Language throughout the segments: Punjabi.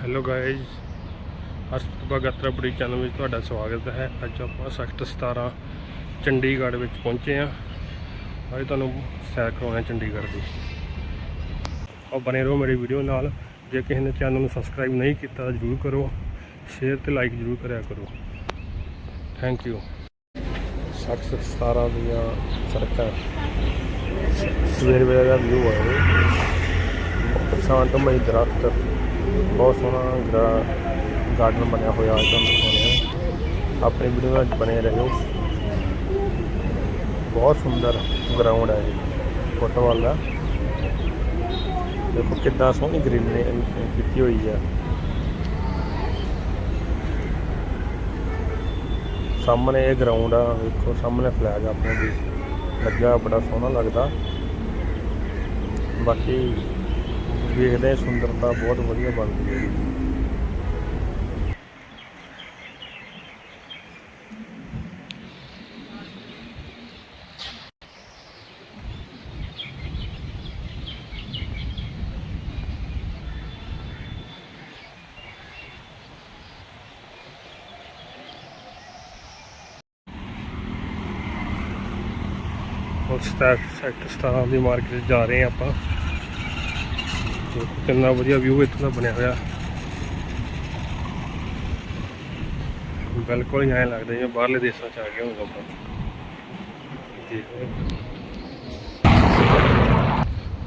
ਹੈਲੋ ਗਾਇਜ਼ ਹਰਸਪਾ ਗਾਤਰਾ ਬੜੀ ਚੈਨਲ ਵਿੱਚ ਤੁਹਾਡਾ ਸਵਾਗਤ ਹੈ। ਅੱਜ ਆਪਾਂ ਸੈਕਟਰ 17 ਚੰਡੀਗੜ੍ਹ ਵਿੱਚ ਪਹੁੰਚੇ ਹਾਂ। ਅੱਜ ਤੁਹਾਨੂੰ ਸੈਰ ਕਰਾਉਣਾ ਚੰਡੀਗੜ੍ਹ ਦੀ। ਔਰ ਬਨੇ ਰਹੋ ਮੇਰੀ ਵੀਡੀਓ ਨਾਲ। ਜੇ ਕਿਸੇ ਨੇ ਚੈਨਲ ਨੂੰ ਸਬਸਕ੍ਰਾਈਬ ਨਹੀਂ ਕੀਤਾ ਜਰੂਰ ਕਰੋ। ਸ਼ੇਅਰ ਤੇ ਲਾਈਕ ਜਰੂਰ ਕਰਿਆ ਕਰੋ। ਥੈਂਕ ਯੂ ਸੈਕਟਰ 17 ਦੀਆਂ ਸੜਕਾਂ। ਸਵੇਰ ਵੇਲੇ ਦਾ ਵਿਊ ਆ ਸ਼ਾਂਤਮਈ ਦਰਖਤ ਬਹੁਤ ਸੋਹਣਾ ਗਾ- ਗਾਰਡਨ ਬਣਿਆ ਹੋਇਆ ਅੱਜ ਤੁਹਾਨੂੰ ਦਿਖਾਉਂਦੇ ਹਾਂ। ਆਪਣੀ ਵੀਡੀਓ ਵਿੱਚ ਬਣੇ ਰਹੋ। ਬਹੁਤ ਸੁੰਦਰ ਗਰਾਊਂਡ ਹੈ ਇਹ ਫੁੱਟਬਾਲ ਦਾ ਦੇਖੋ ਕਿੱਦਾਂ ਸੋਹਣੀ ਗ੍ਰੀਨਰੀ ਕੀਤੀ ਹੋਈ ਹੈ। ਸਾਹਮਣੇ ਇਹ ਗਰਾਊਂਡ ਆ ਵੇਖੋ ਸਾਹਮਣੇ ਫਲੈਗ ਆਪਣੇ ਦੀ ਲੱਗਾ ਬੜਾ ਸੋਹਣਾ ਲੱਗਦਾ। ਬਾਕੀ ਵੇਖਦੇ ਸੁੰਦਰਤਾ ਬਹੁਤ ਵਧੀਆ ਬਣਦੀ ਹੈ ਇਹਦੀ। ਹੁਣ ਸੈਕਟਰ 17 ਦੀ ਮਾਰਕੀਟ ਜਾ ਰਹੇ ਹਾਂ ਆਪਾਂ ਕਿੰਨਾ ਵਧੀਆ ਵਿਊ ਇੱਥੋਂ ਦਾ ਬਣਿਆ ਹੋਇਆ। ਬਿਲਕੁਲ ਹੀ ਐਂ ਲੱਗਦਾ ਜਿਵੇਂ ਬਾਹਰਲੇ ਦੇਸ਼ਾਂ 'ਚ ਆ ਗਏ ਹੋਵਾਂਗੇ ਆਪਾਂ।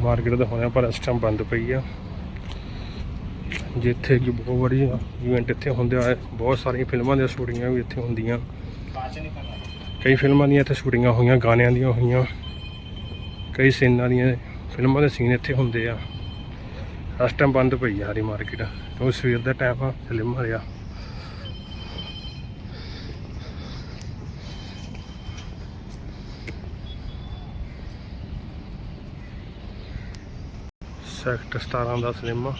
ਮਾਰਕੀਟ ਦਾ ਹੋਇਆ ਪਰ ਇਸ ਟਾਈਮ ਬੰਦ ਪਈ ਆ। ਜਿੱਥੇ ਕਿ ਬਹੁਤ ਵਧੀਆ ਇਵੈਂਟ ਇੱਥੇ ਹੁੰਦੇ ਆ ਬਹੁਤ ਸਾਰੀਆਂ ਫਿਲਮਾਂ ਦੀਆਂ ਸ਼ੂਟਿੰਗਾਂ ਵੀ ਇੱਥੇ ਹੁੰਦੀਆਂ। ਕਈ ਫਿਲਮਾਂ ਦੀਆਂ ਇੱਥੇ ਸ਼ੂਟਿੰਗਾਂ ਹੋਈਆਂ, ਗਾਣਿਆਂ ਦੀਆਂ ਹੋਈਆਂ। ਕਈ ਸੀਨਾਂ ਦੀਆਂ, ਫਿਲਮਾਂ ਦੇ ਸੀਨ ਇੱਥੇ ਹੁੰਦੇ ਆ। ਇਸ ਟਾਈਮ ਬੰਦ ਪਈ ਆ ਸਾਰੀ ਮਾਰਕੀਟ ਕਿਉਂਕਿ ਸਵੇਰ ਦਾ ਟਾਈਮ ਆ ਫਿਲਮ ਆ ਸੈਕਟਰ 17 ਦਾ ਸਿਨੇਮਾ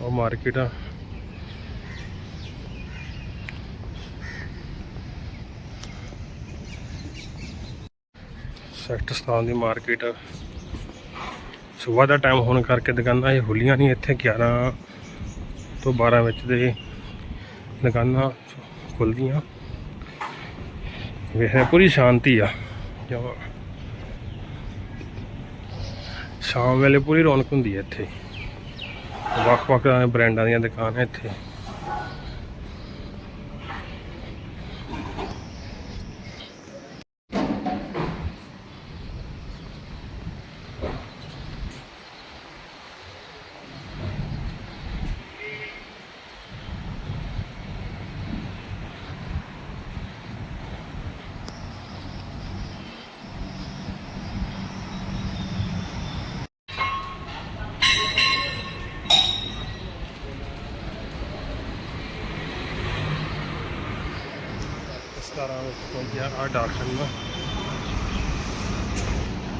ਉਹ ਮਾਰਕੀਟ ਆ। ਸੈਕਟਰ 17 ਦੀ ਮਾਰਕੀਟ ਸਵੇਰ ਦਾ ਟਾਈਮ ਹੋਣ ਕਰਕੇ ਦੁਕਾਨਾਂ ਇਹ ਖੁੱਲੀਆਂ ਨਹੀਂ, ਇੱਥੇ 11 ਤੋਂ 12 ਵਿੱਚ ਦੇ ਦੁਕਾਨਾਂ ਖੁੱਲਦੀਆਂ ਵੇਖੇ ਪੂਰੀ ਸ਼ਾਂਤੀ ਆ। ਜਮਾਂ ਸ਼ਾਮ ਵੇਲੇ ਪੂਰੀ ਰੌਣਕ ਹੁੰਦੀ ਹੈ ਇੱਥੇ। ਵੱਖ-ਵੱਖ ਬ੍ਰਾਂਡਾਂ ਦੀਆਂ ਦੁਕਾਨਾਂ ਇੱਥੇ। ਸਤਾਰਾਂ ਪਹੁੰਚਿਆ। ਆ ਡਾਕਟਰ ਨਾ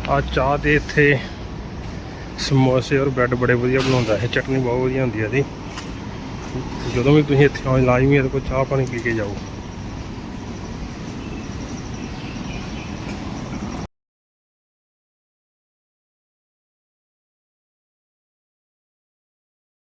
ਆ। ਚਾਹ ਦੇ ਇੱਥੇ ਸਮੋਸੇ ਔਰ ਬ੍ਰੈਡ ਬੜੇ ਵਧੀਆ ਬਣਾਉਂਦਾ ਹੈ ਚਟਨੀ ਬਹੁਤ ਵਧੀਆ ਹੁੰਦੀ ਹੈ ਇਹਦੀ। ਜਦੋਂ ਵੀ ਤੁਸੀਂ ਇੱਥੇ ਆਓ ਲਾਜ਼ਮੀ ਹੈ ਇਹਦੇ ਕੋਲ ਚਾਹ ਪਾਣੀ ਪੀ ਕੇ ਜਾਓ।